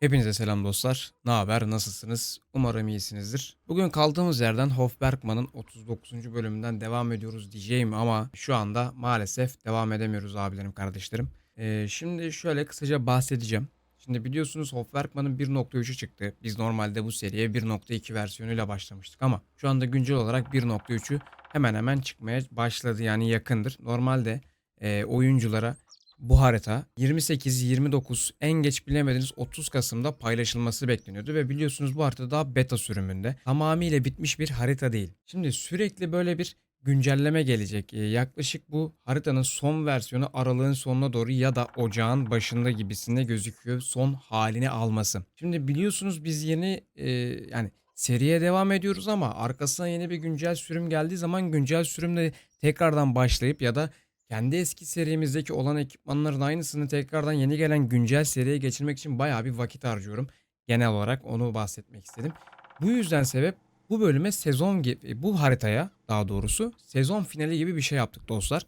Hepinize selam dostlar. Ne haber? Nasılsınız? Umarım iyisinizdir. Bugün kaldığımız yerden Hofbergman'ın 39. bölümünden devam ediyoruz diyeceğim ama şu anda maalesef devam edemiyoruz abilerim, kardeşlerim. Ee, şimdi şöyle kısaca bahsedeceğim. Şimdi biliyorsunuz Hofbergman'ın 1.3'ü çıktı. Biz normalde bu seriye 1.2 versiyonuyla başlamıştık ama şu anda güncel olarak 1.3'ü hemen hemen çıkmaya başladı yani yakındır. Normalde e, oyunculara bu harita 28-29 en geç bilemediniz 30 Kasım'da paylaşılması bekleniyordu ve biliyorsunuz bu harita daha beta sürümünde. Tamamıyla bitmiş bir harita değil. Şimdi sürekli böyle bir güncelleme gelecek. Ee, yaklaşık bu haritanın son versiyonu aralığın sonuna doğru ya da ocağın başında gibisinde gözüküyor son halini alması. Şimdi biliyorsunuz biz yeni e, yani seriye devam ediyoruz ama arkasına yeni bir güncel sürüm geldiği zaman güncel sürümle tekrardan başlayıp ya da kendi eski serimizdeki olan ekipmanların aynısını tekrardan yeni gelen güncel seriye geçirmek için bayağı bir vakit harcıyorum. Genel olarak onu bahsetmek istedim. Bu yüzden sebep bu bölüme sezon gibi bu haritaya daha doğrusu sezon finali gibi bir şey yaptık dostlar.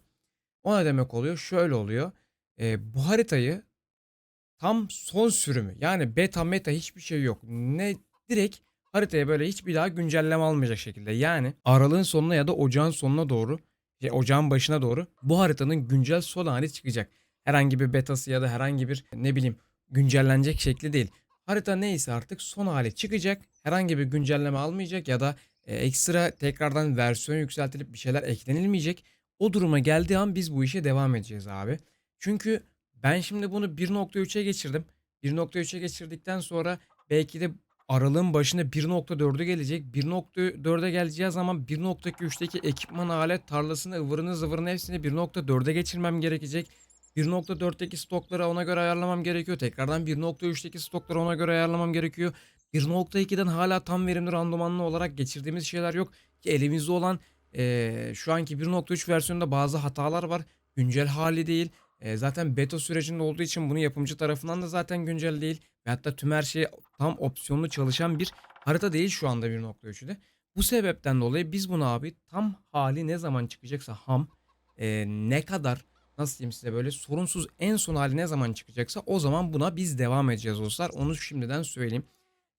O ne demek oluyor? Şöyle oluyor. Ee, bu haritayı tam son sürümü yani beta meta hiçbir şey yok. Ne direkt haritaya böyle hiçbir daha güncelleme almayacak şekilde. Yani aralığın sonuna ya da ocağın sonuna doğru şey, ocağın başına doğru bu haritanın güncel son hali çıkacak. Herhangi bir betası ya da herhangi bir ne bileyim güncellenecek şekli değil. Harita neyse artık son hali çıkacak. Herhangi bir güncelleme almayacak ya da e, ekstra tekrardan versiyon yükseltilip bir şeyler eklenilmeyecek. O duruma geldiği an biz bu işe devam edeceğiz abi. Çünkü ben şimdi bunu 1.3'e geçirdim. 1.3'e geçirdikten sonra belki de aralığın başına 1.4'e gelecek. 1.4'e geleceği zaman 1.3'teki ekipman alet tarlasını ıvırını zıvırını hepsini 1.4'e geçirmem gerekecek. 1.4'teki stokları ona göre ayarlamam gerekiyor. Tekrardan 1.3'teki stokları ona göre ayarlamam gerekiyor. 1.2'den hala tam verimli randımanlı olarak geçirdiğimiz şeyler yok. Ki elimizde olan eee, şu anki 1.3 versiyonunda bazı hatalar var. Güncel hali değil. Eee, zaten beta sürecinde olduğu için bunu yapımcı tarafından da zaten güncel değil. Ve hatta tüm her şey tam opsiyonlu çalışan bir harita değil şu anda 1.3'de. Bu sebepten dolayı biz bunu abi tam hali ne zaman çıkacaksa ham eee, ne kadar nasıl diyeyim size böyle sorunsuz en son hali ne zaman çıkacaksa o zaman buna biz devam edeceğiz dostlar. Onu şimdiden söyleyeyim.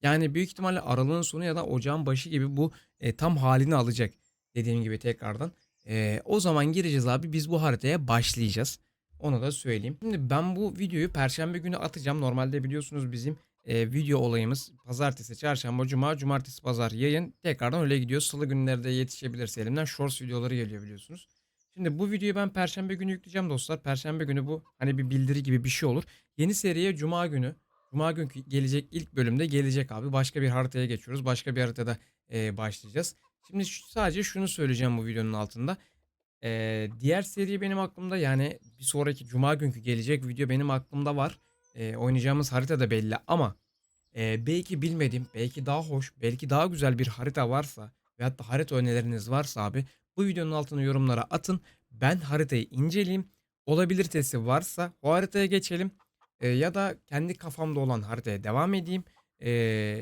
Yani büyük ihtimalle aralığın sonu ya da ocağın başı gibi bu e, tam halini alacak. Dediğim gibi tekrardan. E, o zaman gireceğiz abi biz bu haritaya başlayacağız. Onu da söyleyeyim. Şimdi ben bu videoyu perşembe günü atacağım. Normalde biliyorsunuz bizim e, video olayımız pazartesi, çarşamba, cuma, cumartesi, pazar yayın. Tekrardan öyle gidiyor. Salı günleri de yetişebilirse elimden shorts videoları geliyor biliyorsunuz. Şimdi bu videoyu ben perşembe günü yükleyeceğim dostlar. Perşembe günü bu hani bir bildiri gibi bir şey olur. Yeni seriye cuma günü Cuma günkü gelecek ilk bölümde gelecek abi. Başka bir haritaya geçiyoruz. Başka bir haritada e, başlayacağız. Şimdi sadece şunu söyleyeceğim bu videonun altında. E, diğer seri benim aklımda yani bir sonraki cuma günkü gelecek video benim aklımda var. E, oynayacağımız harita da belli ama e, belki bilmediğim, belki daha hoş, belki daha güzel bir harita varsa veyahut da harita önerileriniz varsa abi bu videonun altına yorumlara atın. Ben haritayı inceleyeyim. Olabilitesi varsa o haritaya geçelim. Eee, ya da kendi kafamda olan haritaya devam edeyim. Eee,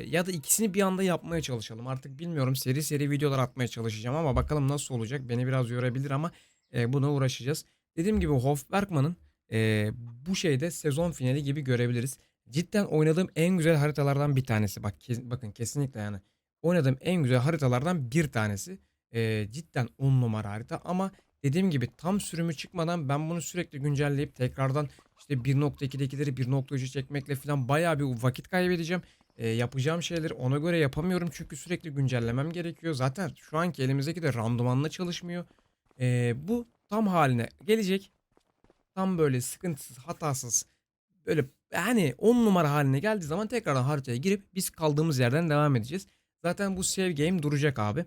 ya da ikisini bir anda yapmaya çalışalım. Artık bilmiyorum seri seri videolar atmaya çalışacağım ama bakalım nasıl olacak. Beni biraz yorabilir ama eee, buna uğraşacağız. Dediğim gibi Hofbergman'ın eee, bu şeyde sezon finali gibi görebiliriz. Cidden oynadığım en güzel haritalardan bir tanesi. Bak kes- bakın kesinlikle yani oynadığım en güzel haritalardan bir tanesi. Eee, cidden 10 numara harita ama dediğim gibi tam sürümü çıkmadan ben bunu sürekli güncelleyip tekrardan işte 1.2'dekileri 1.3'e çekmekle falan bayağı bir vakit kaybedeceğim. Eee, yapacağım şeyleri ona göre yapamıyorum çünkü sürekli güncellemem gerekiyor. Zaten şu anki elimizdeki de randımanla çalışmıyor. Eee, bu tam haline gelecek. Tam böyle sıkıntısız, hatasız böyle yani 10 numara haline geldiği zaman tekrardan haritaya girip biz kaldığımız yerden devam edeceğiz. Zaten bu save game duracak abi.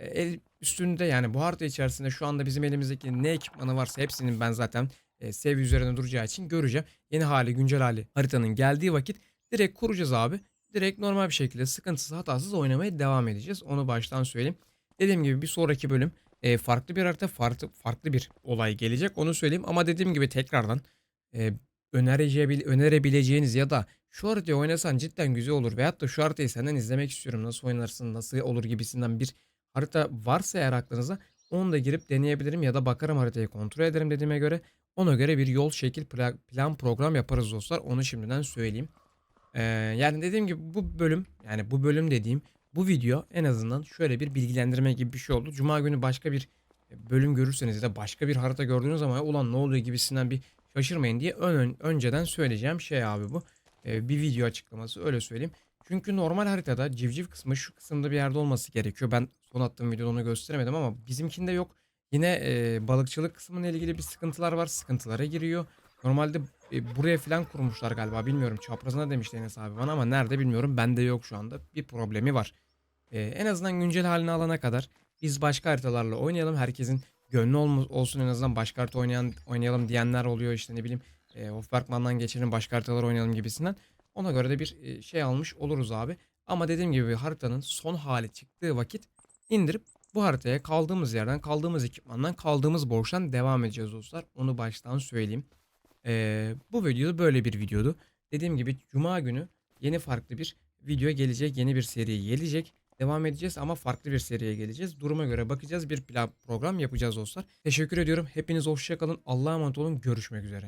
E, üstünde yani bu harita içerisinde şu anda bizim elimizdeki ne ekipmanı varsa hepsinin ben zaten e, save üzerine duracağı için göreceğim. Yeni hali, güncel hali haritanın geldiği vakit direkt kuracağız abi. Direkt normal bir şekilde sıkıntısız, hatasız oynamaya devam edeceğiz. Onu baştan söyleyeyim. Dediğim gibi bir sonraki bölüm e, farklı bir harita, farklı farklı bir olay gelecek. Onu söyleyeyim ama dediğim gibi tekrardan e, önerebileceğiniz ya da şu haritayı oynasan cidden güzel olur veyahut da şu haritayı senden izlemek istiyorum nasıl oynarsın nasıl olur gibisinden bir harita varsa eğer aklınıza onu da girip deneyebilirim ya da bakarım haritayı kontrol ederim dediğime göre ona göre bir yol şekil pla- plan program yaparız dostlar onu şimdiden söyleyeyim. Ee, yani dediğim gibi bu bölüm yani bu bölüm dediğim bu video en azından şöyle bir bilgilendirme gibi bir şey oldu. Cuma günü başka bir bölüm görürseniz da başka bir harita gördüğünüz zaman ulan ne oluyor gibisinden bir şaşırmayın diye ön, önceden söyleyeceğim şey abi bu. Ee, bir video açıklaması öyle söyleyeyim. Çünkü normal haritada civciv kısmı şu kısımda bir yerde olması gerekiyor. Ben son attığım videoda onu gösteremedim ama bizimkinde yok. Yine e, balıkçılık kısmıyla ilgili bir sıkıntılar var. Sıkıntılara giriyor. Normalde e, buraya falan kurmuşlar galiba bilmiyorum. Çaprazına demişti Enes abi bana ama nerede bilmiyorum. Bende yok şu anda. Bir problemi var. E, en azından güncel halini alana kadar biz başka haritalarla oynayalım. Herkesin gönlü olma- olsun en azından başka harita oynayan, oynayalım diyenler oluyor. işte ne bileyim e, Hofbergman'dan geçelim başka haritalar oynayalım gibisinden. Ona göre de bir e, şey almış oluruz abi. Ama dediğim gibi haritanın son hali çıktığı vakit indirip bu haritaya kaldığımız yerden, kaldığımız ekipmandan, kaldığımız borçtan devam edeceğiz dostlar. Onu baştan söyleyeyim. Ee, bu video böyle bir videodu. Dediğim gibi Cuma günü yeni farklı bir video gelecek. Yeni bir seri gelecek. Devam edeceğiz ama farklı bir seriye geleceğiz. Duruma göre bakacağız. Bir plan program yapacağız dostlar. Teşekkür ediyorum. Hepiniz hoşça kalın. Allah'a emanet olun. Görüşmek üzere.